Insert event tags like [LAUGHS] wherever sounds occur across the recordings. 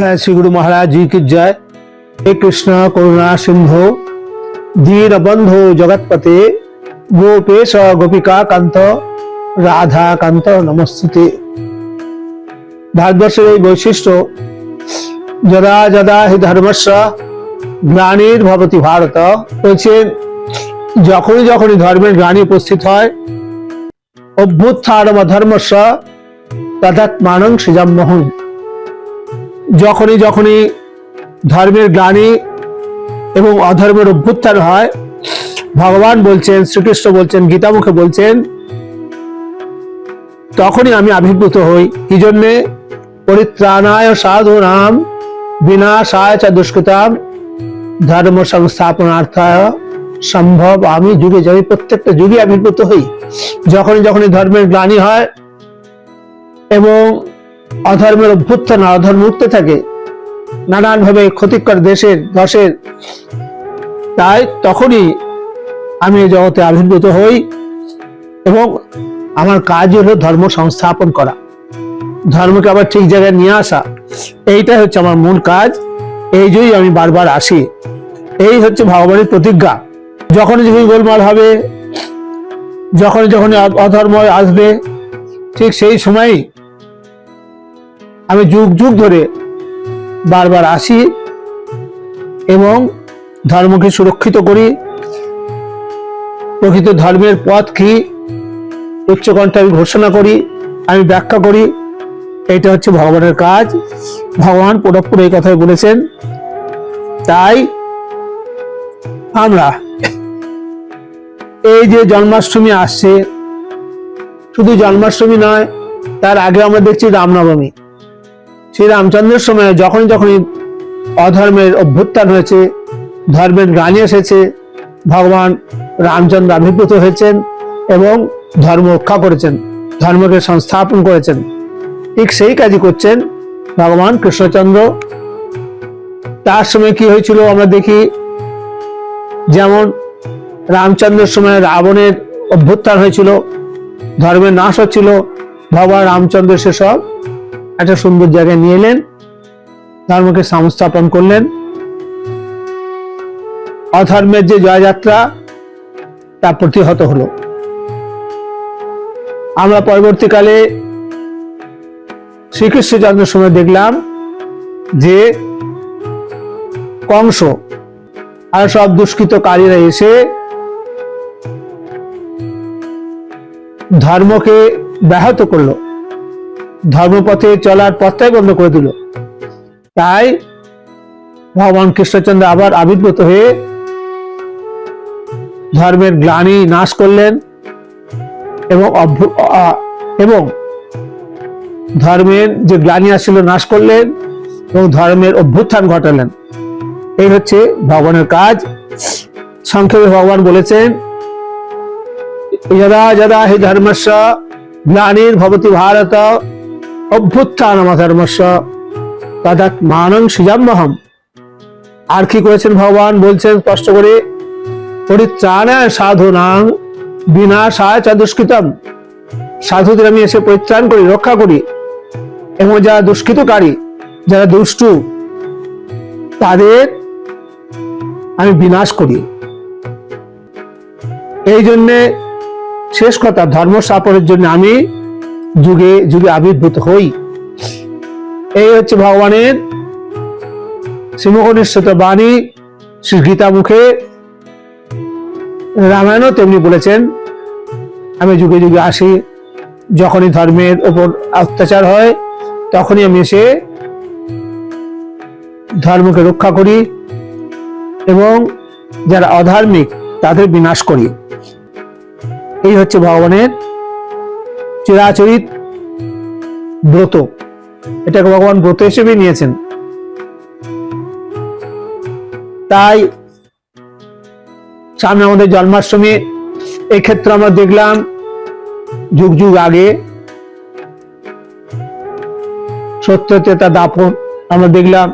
जय श्री गुरु महाराज जी की जय हे कृष्ण करुणा सिंधु दीन बंधु जगतपते गोपेश गोपिका কান্ত রাধা কান্ত নমস্তুতে ভারতবর্ষের এই বৈশিষ্ট্য যদা যদা হি ধর্মস্য গ্লানির ভবতি ভারত বলছেন যখনই যখনই ধর্মের গ্লানি উপস্থিত হয় অভ্যুত্থানম ধর্মস্য তদাত্মানং সৃজম্মোহন যখনই যখনই ধর্মের গ্লানি এবং অধর্মের অভ্যুত্থান হয়, ভগবান বলছেন, শ্রীকৃষ্ণ বলছেন, গীতামুখে বলছেন, তখনই আমি আবির্ভূত হই। কি জন্যে? পরিত্রাণায় সাধু নাম বিনাশায় চ দুষ্কৃতাম, ধর্ম সংস্থাপনার্থায় সম্ভব। আমি যুগে যাই প্রত্যেকটা যুগে আবির্ভূত হই। যখনই যখনই ধর্মের গ্লানি হয় এবং অধর্মের অভ্যুত্থান অধর্ম উঠতে থাকে, নানানভাবে ক্ষতিকর দেশের দশের তাই তখনই আমি এই জগতে আবির্ভূত হই এবং আমার কাজ হলো ধর্ম সংস্থাপন করা। ধর্মকে আবার ঠিক জায়গায় নিয়ে আসা, এইটাই হচ্ছে আমার মূল কাজ, এই জন্যই আমি বারবার আসি। এই হচ্ছে ভগবানের প্রতিজ্ঞা। যখনই যখন গোলমাল হবে, যখনই অ- অধর্ম আসবে, ঠিক সেই সময়ই আমি যুগ যুগ ধরে বারবার আসি এবং ধর্মকে সুরক্ষিত করি। প্রকৃত ধর্মের পথ কি? উচ্চকণ্ঠে আমি ঘোষণা করি, আমি ব্যাখ্যা করি। এটা হচ্ছে ভগবানের কাজ। ভগবান পুরোপুরি এই কথাই বলেছেন। তাই আমরা এই যে জন্মাষ্টমী আসছে, শুধু জন্মাষ্টমী নয়, তার আগে আমরা দেখছি রামনবমী। সেই রামচন্দ্রের সময় যখন যখনই অধর্মের অভ্যুত্থান হয়েছে, ধর্মের গান এসেছে, ভগবান রামচন্দ্র আবির্ভূত হয়েছেন এবং ধর্ম রক্ষা করেছেন, ধর্মকে সংস্থাপন করেছেন। ঠিক সেই কাজই করছেন ভগবান কৃষ্ণচন্দ্র। তার সময় কি হয়েছিল আমরা দেখি, যেমন রামচন্দ্রের সময় রাবণের অভ্যুত্থান হয়েছিল, ধর্মের নাশ হচ্ছিল, ভগবান রামচন্দ্র সেসব একটা সুন্দর জায়গায় নিয়ে এলেন। ধর্মকে সংস্থাপন করলেন। অধর্মের যে জয়যাত্রা, তা প্রতিহত হলো। আমরা পরবর্তীকালে শ্রীকৃষ্ণচন্দ্রের সময় দেখলাম যে কংস আর সব দুষ্কৃতকারীরা এসে ধর্মকে ব্যাহত করল। ধর্মপথে চলার পথটাই বন্ধ করে দিল। তাই ভগবান কৃষ্ণচন্দ্র আবার আবির্ভূত হয়ে ধর্মের গ্লানি নাশ করলেন এবং এবং ধর্মের যে গ্লানি আসছিল নাশ করলেন এবং ধর্মের অভ্যুত্থান ঘটালেন। এই হচ্ছে ভগবানের কাজ। সংক্ষেপে ভগবান বলেছেন, যদা যদা হি ধর্মস্য গ্লানির ভবতি ভারত অভ্যুত্থানম ধর্মস্য তদাৎ মানং আর কি করেছেন ভগবান? বলছেন, স্পষ্ট করে সাধুদের আমি এসে পরিত্রাণ করি, রক্ষা করি। এবং যারা দুষ্কৃতকারী, যারা দুষ্টু, তাদের আমি বিনাশ করি। এই জন্যে শেষ কথা, ধর্ম স্থাপনের জন্য আমি যুগে যুগে আবির্ভূত হই। এই হচ্ছে ভগবানের শ্রীমকনিষ্ঠত বাণী। শ্রী গীতা মুখে রামায়ণও তেমনি বলেছেন, আমি যুগে যুগে আসি, যখনই ধর্মের ওপর অত্যাচার হয়, তখনই আমি এসে ধর্মকে রক্ষা করি এবং যারা অধার্মিক তাদের বিনাশ করি। এই হচ্ছে ভগবানের চিরাচরিত ব্রত। এটাকে ভগবান ব্রত হিসেবে নিয়েছেন। তাই সামনে আমাদের জন্মাষ্টমী, এক্ষেত্রে আমরা দেখলাম যুগ যুগ আগে সত্যতেতা দাপন, আমরা দেখলাম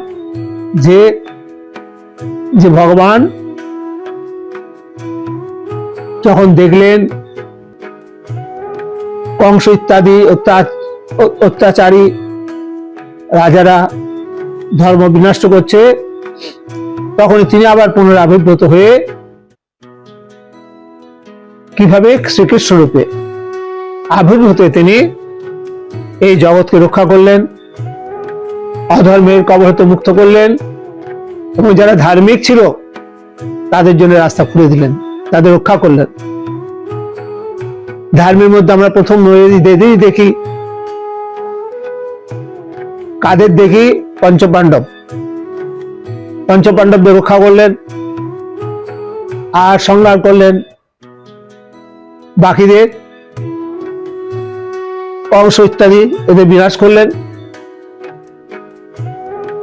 যে যে ভগবান যখন দেখলেন কংস ইত্যাদি অত্যাচারী রাজারা ধর্ম বিনষ্ট করছে তখন তিনি আবার পুনরাবির্ভূত হয়ে কীভাবে শ্রীকৃষ্ণ রূপে আবির্ভূত তিনি এই জগৎকে রক্ষা করলেন, অধর্মের কবর হতে মুক্ত করলেন এবং যারা ধার্মিক ছিল, তাদের জন্য রাস্তা খুলে দিলেন, তাদের রক্ষা করলেন। ধর্মের মধ্যে আমরা প্রথম নদী দেখি কাদের দেখি? পঞ্চপাণ্ডব। পঞ্চপাণ্ডবদের রক্ষা করলেন আর সংগ্রাম করলেন বাকিদের। অংশ ইত্যাদি এদের বিনাশ করলেন।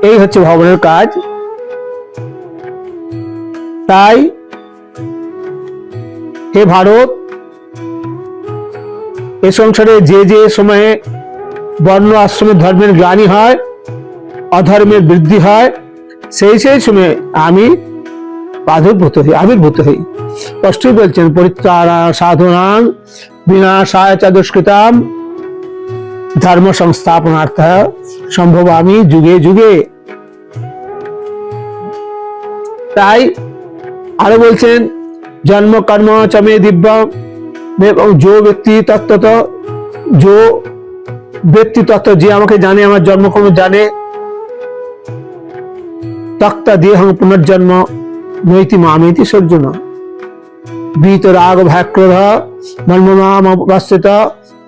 এই হচ্ছে ভবনের কাজ। তাই হে ভারত এ সংসারে যে যে সময়ে বর্ণ আশ্রমের ধর্মের গ্লানি হয়, অধর্মের বৃদ্ধি হয়, সেই সেই সময়ে আমি প্রাদুর্ভূত হই, আবির্ভূত হই। স্পষ্টই বলছেন, পরিত্রাণা সাধনাং বিনাশায় চ দুষ্কৃতাম ধর্ম সংস্থাপনার্থ সম্ভব আমি যুগে যুগে। তাই আরও বলছেন, জন্ম কর্ম চমে দিব্য এবং যো ব্যক্তি তত্ত্বত যো ব্যক্তি তত্ত্ব যে আমাকে জানে, আমার জন্মকর্ম জানে, তক্তা দেহ পুনর্জন্ম, নৈতি মামেতি সর্জনা বীত রাগ ভ্যাক্রোধ মর্মমাম অবস্থিত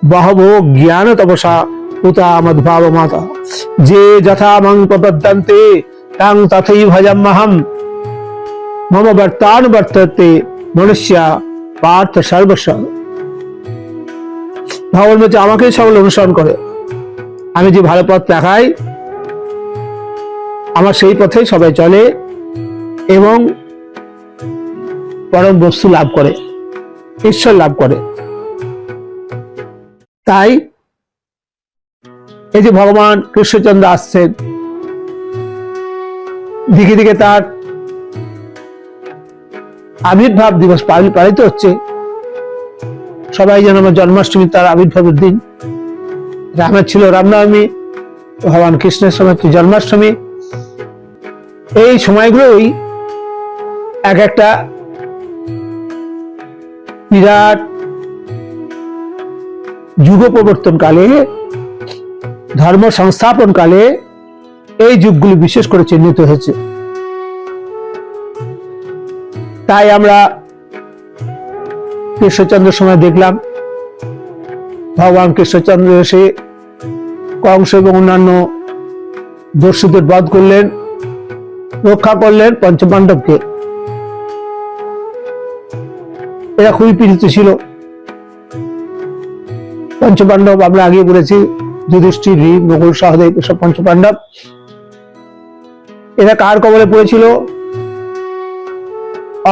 বহব জ্ঞান তপসা উতা মদ্ভাব মাতা। যে যথা মং প্রপদ্যন্তে তাং তথৈ ভজম্মহম মম বর্তান বর্ততে মনুষ্য পার্থ সর্বস্ব। ভগবান বলছে আমাকেই সকল অনুসরণ করে। আমি যে ভালো পথ দেখাই, আমার সেই পথেই সবাই চলে এবং পরম বস্তু লাভ করে, ঈশ্বর লাভ করে। তাই এই যে ভগবান কৃষ্ণচন্দ্র আসছেন, দিকে দিকে তার আবির্ভাব দিবস পাল- পালিত হচ্ছে। সবাই যেন আমার জন্মাষ্টমী তার আবির্ভাবের দিন। রামের ছিল রামনবমী, ভগবান কৃষ্ণের সময় জন্মাষ্টমী। এই সময়গুলোই এক একটা বিরাট যুগ প্রবর্তন কালে ধর্ম সংস্থাপন কালে এই যুগগুলি বিশেষ করে চিহ্নিত হয়েছে। তাই আমরা কৃষ্ণচন্দ্রের সময় দেখলাম। ভগবান কৃষ্ণচন্দ্র এসে কংস এবং অন্যান্য দর্শীদের বধ করলেন, রক্ষা করলেন পঞ্চপাণ্ডবকে। এরা খুবই পীড়িত ছিল। পঞ্চপাণ্ডব, আমরা আগে বলেছি, যুধিষ্ঠির ভীম নকুল সহদেব, এসব পঞ্চপাণ্ডব। এরা কার কবলে পড়েছিল?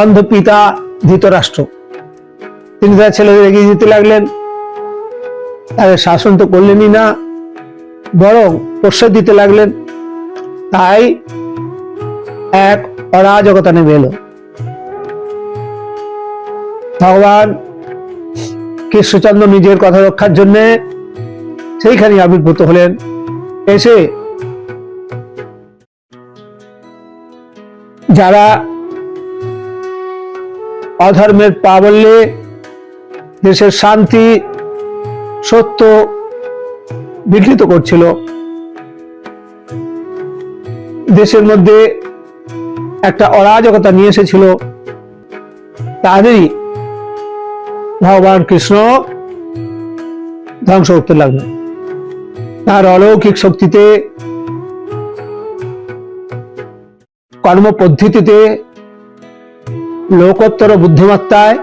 অন্ধ পিতা ধৃতরাষ্ট্র। তিনি তার ছেলেদের এগিয়ে দিতে লাগলেন। তাদের শাসন তো করলেনই না, বরং প্রশ্রয় দিতে লাগলেন। তাই এক অরাজকতা নেমে এলো। ভগবান কৃষ্ণচন্দ্র নিজের কথা রক্ষার জন্য সেইখানে আবির্ভূত হলেন। এসে যারা অধর্মের প্রাবল্যে দেশের শান্তি সত্য বিকৃত করছিল। দেশের মধ্যে একটা অরাজকতা নিয়ে এসেছিল। তাদেরই ভগবান কৃষ্ণ ধ্বংস করতে লাগলেন তার অলৌকিক শক্তিতে কর্ম পদ্ধতিতে লোকোত্তর বুদ্ধিমত্তায়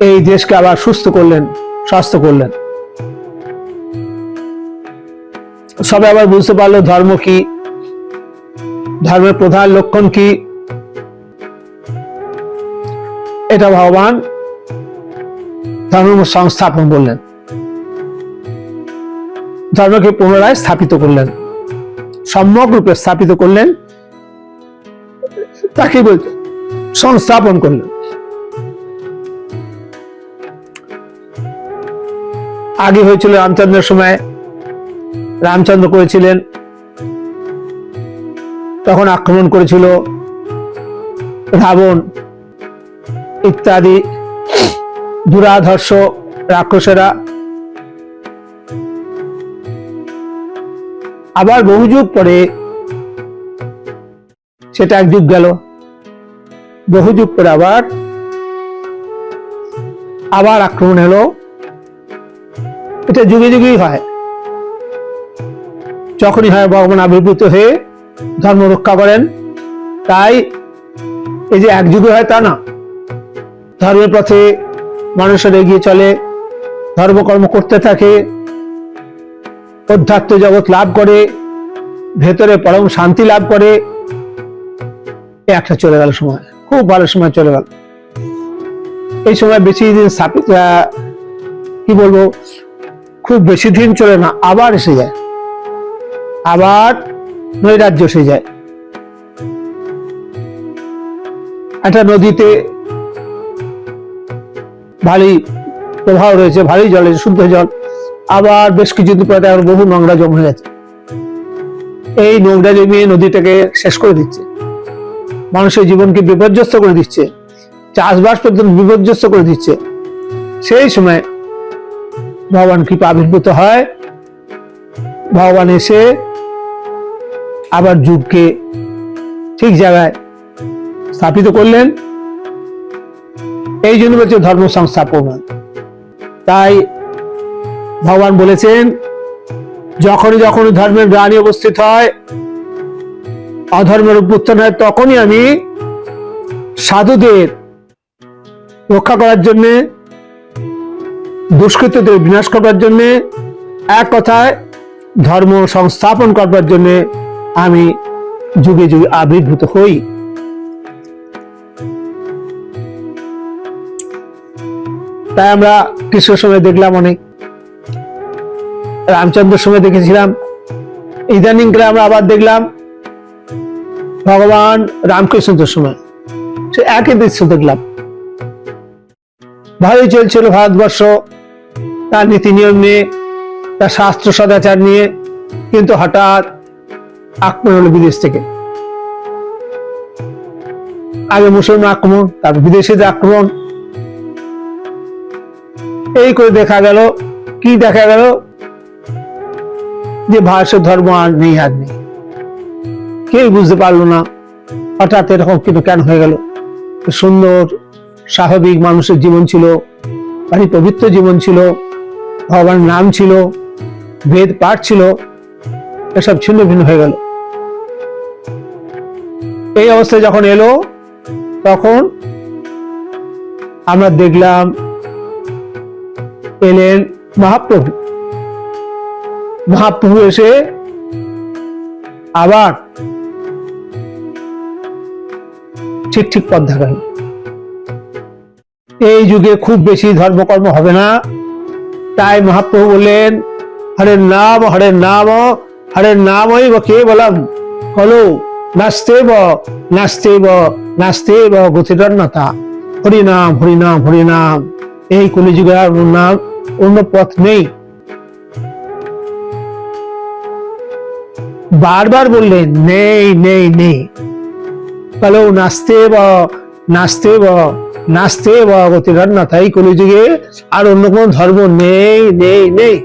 এই দেশকে আবার সুস্থ করলেন, স্বাস্থ্য করলেন। সবাই আবার বুঝতে পারল ধর্ম কি, ধর্মের প্রধান লক্ষণ কি। এটা ভগবান ধর্ম সংস্থাপন করলেন। ধর্মকে পুনরায় স্থাপিত করলেন। সম্যক রূপে স্থাপিত করলেন। তাকে বলতে সংস্থাপন করলেন। আগে হয়েছিল রামচন্দ্রের সময়। রামচন্দ্র করেছিলেন। তখন আক্রমণ করেছিল রাবণ ইত্যাদি দুরাধর্ষ রাক্ষসেরা। আবার বহু যুগ পরে সেটা এক যুগ গেল। বহু যুগ পরে আবার আবার আক্রমণ হলো। এটা যুগে যুগেই হয়। যখনই হয় ভগবান আবির্ভূত হয়ে ধর্ম রক্ষা করেন, তাই এই যে এক যুগে হয় তা না। ধর্মের পথে মানুষের এগিয়ে চলে, ধর্মকর্ম করতে থাকে, অধ্যাত্ম জগৎ লাভ করে, ভেতরে পরম শান্তি লাভ করে একটা চলে গেল সময়, খুব ভালো সময় চলে গেল। এই সময় বেশি দিন স্থাপিত কি বলব খুব বেশি দিন চলে না, আবার এসে যায়। আবার নৈরাজ্য এসে যায়। একটা নদীতে ভারী প্রবাহ রয়েছে, ভারী জলে শুদ্ধ জল। আবার বেশ কিছুদিন পরে এখন বহু নোংরা জমে গেছে। এই নোংরা জমিয়ে নদীটাকে শেষ করে দিচ্ছে। মানুষের জীবনকে বিপর্যস্ত করে দিচ্ছে। চাষবাস পর্যন্ত বিপর্যস্ত করে দিচ্ছে। সেই সময় ভগবান কৃপা আবির্ভূত হয়। ভগবান এসে আবার যুগকে ঠিক জায়গায় স্থাপিত করলেন। এই জন্য বলছে ধর্ম সংস্থাপন। তাই ভগবান বলেছেন, যখনই যখনই ধর্মের গ্লানি উপস্থিত হয়, অধর্মের উত্থান হয়, তখনই আমি সাধুদের রক্ষা করার জন্যে দুষ্কৃতদের বিনাশ করবার জন্যে, এক কথায় ধর্ম সংস্থাপন করবার জন্যে আমি যুগে যুগে আবির্ভূত হই। তাই আমরা কৃষ্ণের সময় দেখলাম অনেক। রামচন্দ্রের সময় দেখেছিলাম। ইদানিং আমরা আবার দেখলাম ভগবান রামকৃষ্ণদের সময়। সে একই দৃশ্য দেখলাম। ভালোই চলছিল ভারতবর্ষ। তার নীতি নিয়ম নিয়ে, তার শাস্ত্র সদাচার নিয়ে, কিন্তু হঠাৎ আক্রমণ হলো বিদেশ থেকে। আগে মুসলমান আক্রমণ, তারপর বিদেশিদের আক্রমণ। এই করে দেখা গেল, কি দেখা গেল? যে ভারতের ধর্ম আর নেই আর নেই। কেউ বুঝতে পারল না, হঠাৎ এরকম কিন্তু কেন হয়ে গেল? সুন্দর, স্বাভাবিক মানুষের জীবন ছিল ভারী পবিত্র জীবন ছিল। ভগবানের নাম ছিল, বেদ পাঠ ছিল, এসব ছিন্ন ভিন্ন হয়ে গেল। এই অবস্থায় যখন এলো, তখন আমরা দেখলাম, এলেন মহাপ্রভু। মহাপ্রভু এসে আবার ঠিক ঠিক পথ দেখালেন। এই যুগে খুব বেশি ধর্মকর্ম হবে না। তাই মহাপ্রভু বললেন হরে নাম হরে নাম, হরে নামই বা কে বলম? হলো নাস্তে ব নাস্তে ব নাস্তে ব গতিরন্নতা হরিনাম হরিনাম হরিনাম। এই কলিযুগে আর নাম অন্য পথ নেই। বারবার বললেন, নেই নেই নেই। কালো নাচতে ব নাচতে ব গতিরন্নতা এই কলিযুগে আর অন্য কোনো ধর্ম নেই নেই নেই।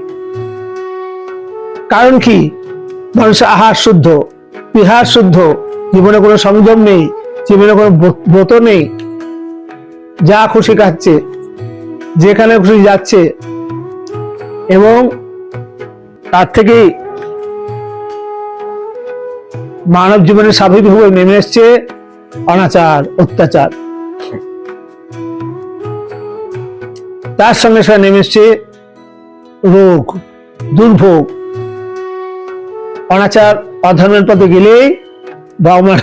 কারণ কি? মানুষের আহার শুদ্ধ, বিহার শুদ্ধ, জীবনে কোনো সংযম নেই, জীবনে কোনো ব্রত- নেই। যা খুশি খাচ্ছে, যেখানে খুশি যাচ্ছে। এবং তার থেকেই মানব জীবনে স্বাভাবিকভাবে নেমে এসছে অনাচার, অত্যাচার। তার সঙ্গে সঙ্গে নেমে এসছে রোগ, দুর্ভোগ। অনাচার অধর্মের পথে গেলেই বাবা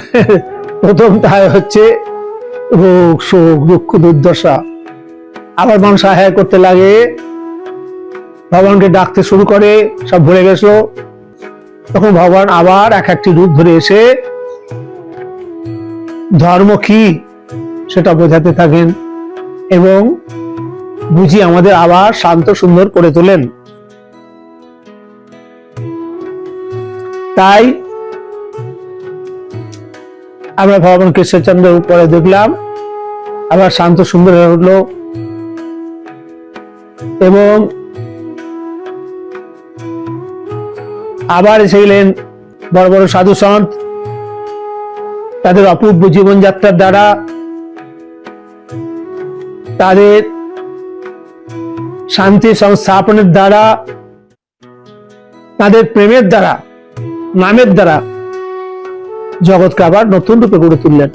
প্রথম তাই হচ্ছে রোগ, শোক, দুঃখ, দুর্দশা। আবার মানুষ আহার করতে লাগে। ভগবানকে ডাকতে শুরু করে, সব ভুলে গেছো তখন ভগবান আবার এক একটি রূপ ধরে এসে, ধর্ম কি সেটা বোঝাতে থাকেন এবং বুঝি আমাদের আবার শান্ত সুন্দর করে তোলেন। তাই আমরা ভগবান কৃষ্ণচন্দ্রের উপরে দেখলাম, আবার শান্ত সুন্দর উঠল। এবং আবার এসে গেলেন বড় বড় সাধু সন্ত। তাদের অপূর্ব জীবনযাত্রার দ্বারা তাদের শান্তি সংস্থাপনের দ্বারা, তাদের প্রেমের দ্বারা, নামের দ্বারা জগৎকে আবার নতুন রূপে গড়ে তুললেন।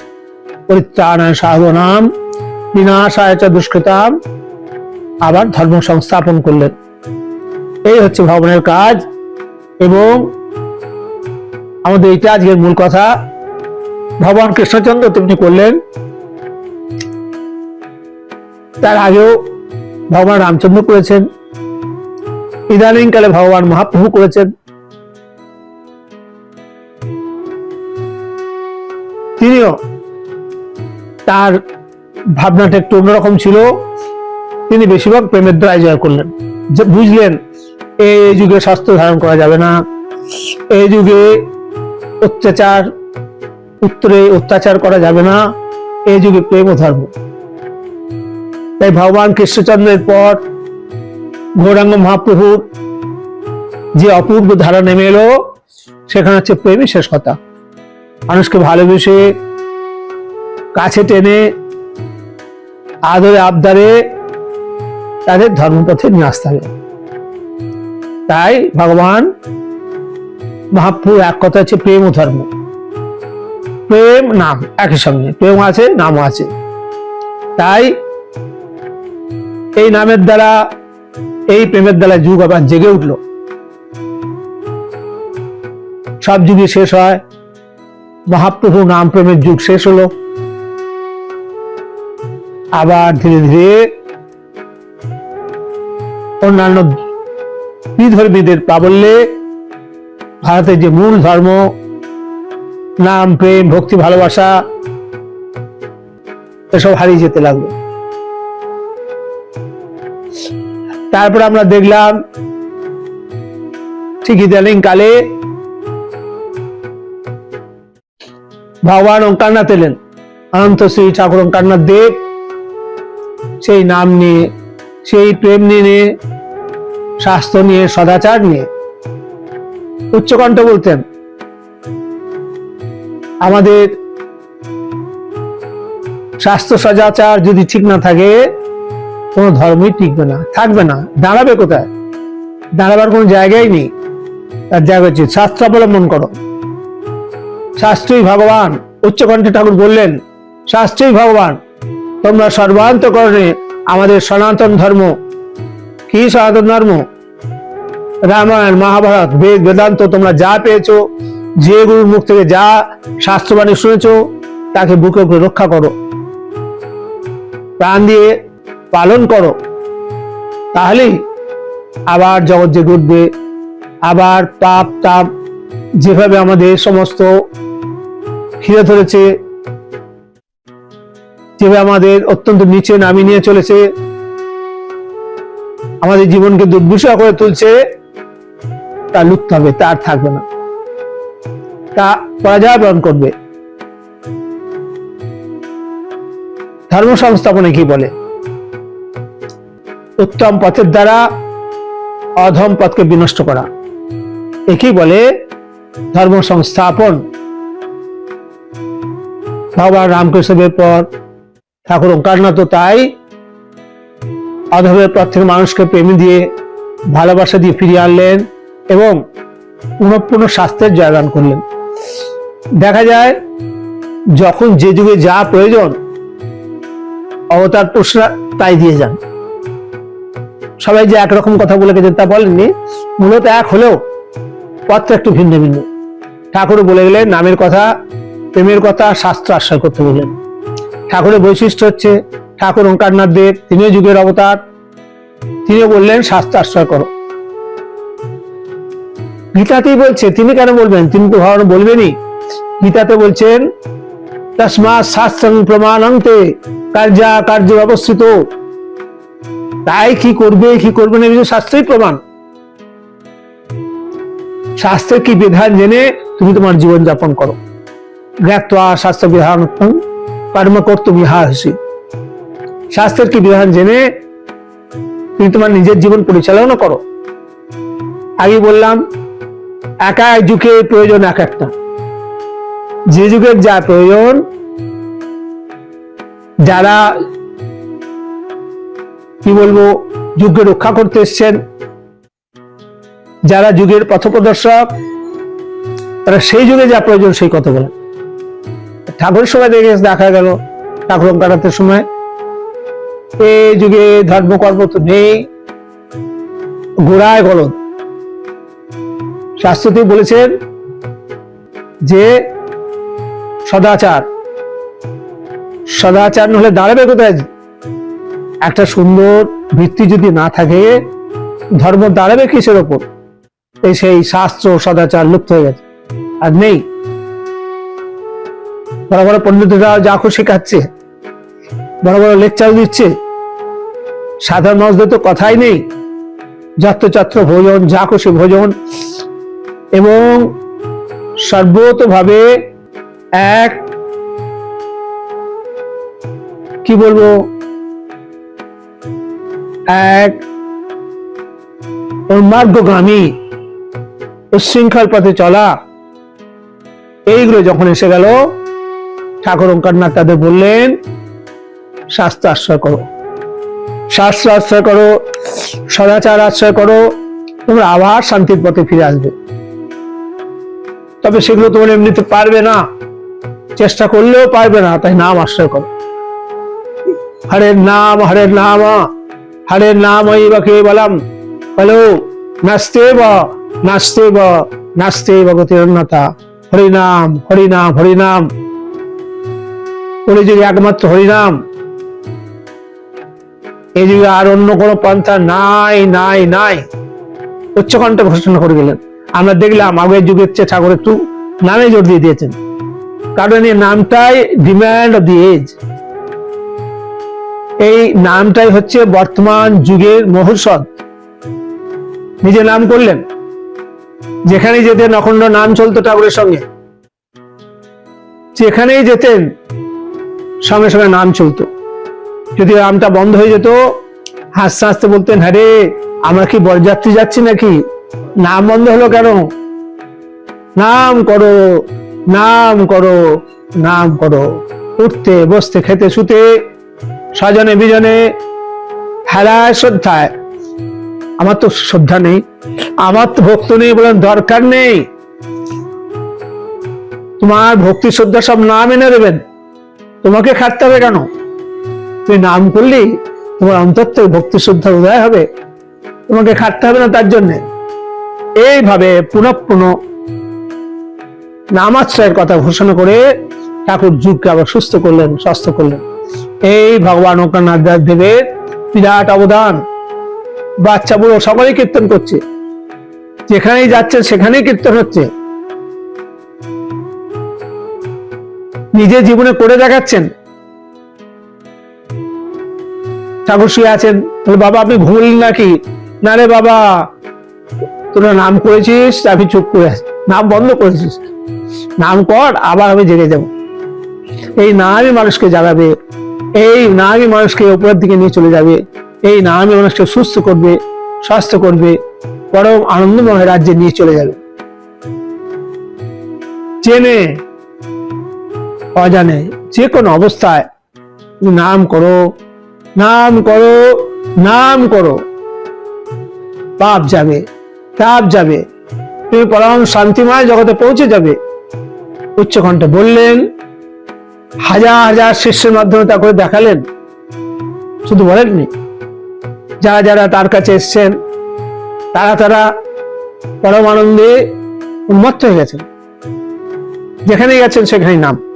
পরিত্রাণায় সাধু নাম বিনাশায় চ দুষ্কৃতাম, আবার ধর্ম সংস্থাপন করলেন। এই হচ্ছে ভগবানের কাজ এবং আমাদের এটা আজকের মূল কথা। ভগবান কৃষ্ণচন্দ্র তেমনি করলেন। তার আগেও ভগবান রামচন্দ্র করেছেন। ইদানিংকালে ভগবান মহাপ্রভু করেছেন। তিনিও তার ভাবনাটা একটু অন্যরকম ছিল। তিনি বেশিরভাগ প্রেমের দ্বারা জয় করলেন। বুঝলেন, এই যুগে স্বাস্থ্য ধারণ করা যাবে না। এই যুগে অত্যাচার, উত্তরে অত্যাচার করা যাবে না। এই যুগে প্রেম ধর্ম। তাই ভগবান কৃষ্ণচন্দ্রের পর গৌরাঙ্গ মহাপ্রভুর যে অপূর্ব ধারা নেমে এলো, সেখানে হচ্ছে প্রেমই শেষ কথা। মানুষকে ভালোবেসে কাছে টেনে, আদরে আবদারে তাদের ধর্মপথে নিয়ে আসতে হবে। তাই ভগবান মহাপ্রভু এক কথা হচ্ছে প্রেম ও ধর্ম। প্রেম, নাম, একই সঙ্গে। প্রেম আছে, নামও আছে। তাই এই নামের দ্বারা, এই প্রেমের দ্বারা যুগ আবার জেগে উঠল। সব যুগে শেষ হয়, মহাপ্রভু নাম প্রেমের যুগ শেষ হলো। আবার ধীরে ধীরে অন্যান্য বিধর্মীদের প্রাবল্যে ভারতের যে মূল ধর্ম, নাম, প্রেম, ভক্তি, ভালোবাসা, এসব হারিয়ে যেতে লাগল। তারপর আমরা দেখলাম ঠিক ইদানিং কালে। ভগবান ওঙ্কারনাথ এলেন। অনন্ত শ্রী ঠাকুর ওঙ্কারনাথ দেব। সেই নাম নিয়ে, সেই প্রেম নিয়ে, স্বাস্থ্য নিয়ে, সদাচার নিয়ে। উচ্চকণ্ঠ বলতেন, আমাদের স্বাস্থ্য সদাচার যদি ঠিক না থাকে কোনো ধর্মই টিকবে না, থাকবে না, দাঁড়াবে কোথায়? দাঁড়াবার কোনো জায়গাই নেই। তার জায়গা হচ্ছে শাস্ত্র অবলম্বন করো। শাস্ত্রই ভগবান, উচ্চকণ্ঠে ঠাকুর বললেন, শাস্ত্রই ভগবান, তোমরা সর্বান্তকরণে আমাদের সনাতন ধর্ম। কি সনাতন ধর্ম? রামায়ণ, মহাভারত, বেদ, বেদান্ত, তোমরা যা পেয়েছ, যে গুরুর মুখ থেকে যা শাস্ত্রবাণী শুনেছ, তাকে বুকে রক্ষা করো। প্রাণ দিয়ে পালন করো। তাহলেই আবার জগৎ জেগে উঠবে। আবার পাপ, তাপ যেভাবে আমাদের সমস্ত ঘিরে ধরেছে, যেভাবে আমাদের অত্যন্ত নিচে নামিয়ে নিয়ে চলেছে, আমাদের জীবনকে দুর্বিষহ করে তুলছে, তা লুপ্ত হবে, তা আর থাকবে না। তা পরাজয় পরাজয়বরণ করবে। ধর্ম সংস্থাপনে কি বলে? উত্তম পথের দ্বারা অধম পথকে বিনষ্ট করা। একই বলে ধর্ম সংস্থাপন। ভগবান রামকৃষ্ণদেবের পর ঠাকুর ওঙ্কারনাথ তাই অধমের পথ থেকে মানুষকে প্রেম দিয়ে ভালোবাসা দিয়ে ফিরিয়ে আনলেন এবং পুনঃপুনঃ স্বাস্থ্যের জয়গান করলেন। দেখা যায়, যখন যে যুগে যা প্রয়োজন, অবতার পুরুষরা তাই দিয়ে যান। সবাই যে একরকম কথা বলে গেছেন তা বলেননি। মূলত এক হলেও পথটা একটু ভিন্ন ভিন্ন। ঠাকুর বলে গেলেন, নামের কথা, প্রেমের কথা, শাস্ত্র আশ্রয় করতে বললেন। ঠাকুরের বৈশিষ্ট্য হচ্ছে, ঠাকুর ওঙ্কারনাথ দেব তিনিও যুগের অবতার। তিনিও বললেন, শাস্ত্র আশ্রয় করো। গীতাতেই বলছে, তিনি কেন বলবেন? তিনি তো ভগবান বলবেনই। গীতাতে বলছেন তসমা শাস্ত্র প্রমাণ প্রমাণান্তে কার্যা কার্য অবস্থিত। তাই কি করবে কি করবে না এই শাস্ত্রই প্রমাণ। শাস্ত্রের কি বিধান জেনে তুমি তোমার জীবন যাপন করো। জ্ঞাতয়া শাস্ত্র বিধান কর্ম কর্তুম ইহা হসি শাস্ত্রের কি বিধান জেনে তুমি তোমার নিজের জীবন পরিচালনা করো। আগে বললাম, একা এক যুগে প্রয়োজন এক একটা। যে যুগের যা প্রয়োজন, যারা কি বলব, যুগকে রক্ষা করতে এসছেন। যারা যুগের পথপ্রদর্শক, তারা সেই যুগে যা প্রয়োজন সেই কথা বলেন। ঠাকুরের সময় দেখে দেখা গেল ঠাকুর কাটাতে সময়। এই যুগে ধর্মকর্ম তো নেই। গোড়ায় গলদ। শাস্ত্রতে বলেছেন যে, সদাচার। সদাচার হলে দাঁড়াবে কোথায়? একটা সুন্দর ভিত্তি যদি না থাকে, ধর্ম দাঁড়াবে কিসের ওপর? এই সেই শাস্ত্র, সদাচার লুপ্ত হয়ে গেছে। আর নেই। বড় বড় পণ্ডিতরা যা খুশি শেখাচ্ছে বড় বড় লেকচার দিচ্ছে, সাধারণ মানুষদের তো কথাই নেই। যাত্রচাত্র, ভোজন, যা খুশি ভোজন। এবং সর্বতভাবে এক, কি বলব এক। উন্মার্গগামী উচ্ছৃঙ্খল পথে চলা। এইগুলো যখন এসে গেল, ঠাকুর ওঙ্কারনাথ তাদের বললেন, শাস্ত্র আশ্রয় করো। শাস্ত্র আশ্রয় করো, সদাচার আশ্রয় করো, তোমরা আবার শান্তির পথে ফিরে আসবে। তবে সেগুলো তোমার এমনিতে পারবে না। চেষ্টা করলেও পারবে না, তাই নাম আশ্রয় করো। হরের নাম হরের নাম। হরের নাম বা কে বলাম বলো নাস্তে বা নাস্তে বা নাস্তে হরিনাম হরিনাম হরিনাম বলে যদি একমাত্র হরিনাম এই যুগে আর অন্য কোনো পন্থা নাই নাই নাই উচ্চকণ্ঠ ঘোষণা করে গেলেন আমরা দেখলাম আগের যুগের চেয়ে ঠাকুর একটু নামে জোর দিয়ে দিয়েছেন কারণ এই নামটাই ডিম্যান্ড অফ দি এজ এই নামটাই হচ্ছে বর্তমান যুগের মহৌষধ নিজে নাম করলেন। যেখানে যেতেন অখণ্ড নাম চলতো ঠাকুরের সঙ্গে। যেখানেই যেতেন, সঙ্গে সঙ্গে নাম চলতো। যদি নামটা বন্ধ হয়ে যেত, হাসতে হাসতে বলতেন হ্যাঁ আমরা কি বরযাত্রী যাচ্ছি নাকি? নাম বন্ধ হলো কেন? নাম করো নাম করো নাম করো। উঠতে, বসতে, খেতে, শুতে স্বজনে বিজনে, হেলায় শ্রদ্ধায়। আমার তো শ্রদ্ধা নেই, আমার তো ভক্ত নেই বলেন দরকার নেই। তোমার ভক্তি শ্রদ্ধা সব নাম এনে দেবেন। তোমাকে খাটতে হবে কেন? তুমি নাম করলেই তোমার অন্তর থেকে ভক্তি শ্রদ্ধা উদয় হবে। তোমাকে খাটতে হবে না তার জন্যে। এইভাবে পুনঃ পুনঃ নামাশ্রয়ের কথা ঘোষণা করে ঠাকুর যুগকে আবার সুস্থ করলেন, স্বাস্থ্য করলেন। এই ভগবান ওকানাথ দেবের বিরাট অবদান। বাচ্চা বুড়ো সকলেই কীর্তন করছে। যেখানেই যাচ্ছে, সেখানেই কীর্তন হচ্ছে। নিজে জীবনে করে দেখাচ্ছেন। ঠাকুর শুয়ে আছেন। বলে বাবা, আপনি ঘুমলেন নাকি? না রে বাবা, তোরা নাম করেছিস আমি চুপ করে আছি। নাম বন্ধ করেছিস। নাম কর, আবার আমি জেগে যাব। এই নামই মানুষকে জাগাবে এই নামই মানুষকে উপরের দিকে নিয়ে চলে যাবে। এই নামই মানুষকে সুস্থ করবে, স্বাস্থ্য করবে, পরম আনন্দময় রাজ্যে নিয়ে চলে যাবে। জেনে, অজানে যে কোনো অবস্থায় নাম করো নাম করো নাম করো। পাপ যাবে তাপ যাবে। তুমি পরম শান্তিময় জগতে পৌঁছে যাবে। উচ্চকণ্ঠে বললেন হাজার হাজার শিষ্যের মাধ্যমে তা করে দেখালেন। শুধু বলেননি, যারা যারা তার কাছে এসছেন, তারা তারা পরম আনন্দে উন্মত্ত হয়ে গেছেন। যেখানে গেছেন সেখানে নাম।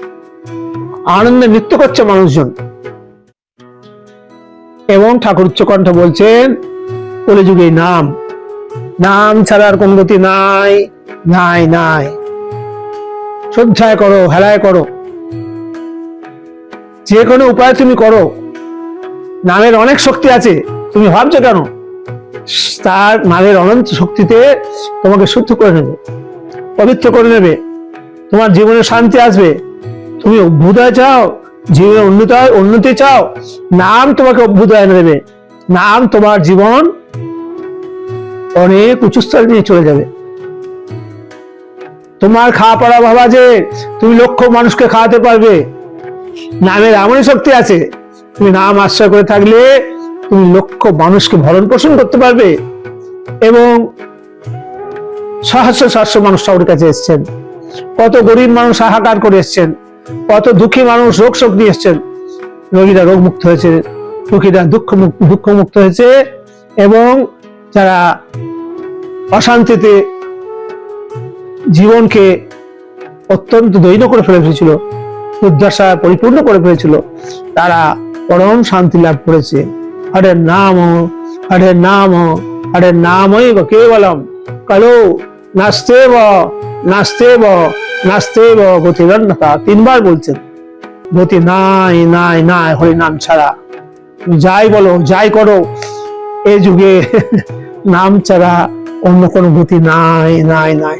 আনন্দে নৃত্য করছে মানুষজন। এবং ঠাকুর উচ্চকণ্ঠ বলছেন কলিযুগে নাম নাম ছাড়ার কোন গতি নাই নাই নাই। শ্রদ্ধায় করো, হেলায় করো। যে কোনো উপায় তুমি করো। নামের অনেক শক্তি আছে। তুমি ভাবছ কেন? তার নামের অনন্ত শক্তিতে তোমাকে শুদ্ধ করে নেবে, পবিত্র করে নেবে। তোমার জীবনে শান্তি আসবে। তুমি অভ্যুদয় চাও, জীবনে উন্নত উন্নতি চাও। নাম তোমাকে অভ্যুদয় এনে দেবে। নাম তোমার জীবন অনেক উঁচু স্তরে নিয়ে চলে যাবে। তোমার খাওয়া পড়া ভাবা যে, তুমি লক্ষ মানুষকে খাওয়াতে পারবে। নামের এমনই শক্তি আছে, তুমি নাম আশ্রয় করে থাকলে তুমি লক্ষ মানুষকে ভরণ পোষণ করতে পারবে এবং সহস্র সহস্র মানুষ সবার কাছে এসছেন। কত গরিব মানুষ হাহাকার করে এসছেন, কত দুঃখী মানুষ রোগ শোক নিয়ে এসছেন। রোগীরা রোগ মুক্ত হয়েছে দুঃখীরা দুঃখ দুঃখ মুক্ত হয়েছে এবং যারা অশান্তিতে জীবনকে অত্যন্ত দৈন্য করে ফেলে ফেলেছিল দুর্দশা পরিপূর্ণ করে ফেলেছিল। তারা পরম শান্তি লাভ করেছে। হরে নাম হরে নাম, হরে নামই কেবলম। কালো নাস্তে নাস্তে নাস্তে ব গতিরন্নতা তিনবার বলছেন। গতি নাই নাই নাই, হরি নাম ছাড়া। যাই বলো, যাই করো। এ যুগে [LAUGHS] নাম ছাড়া অন্য কোনো গতি নাই নাই নাই।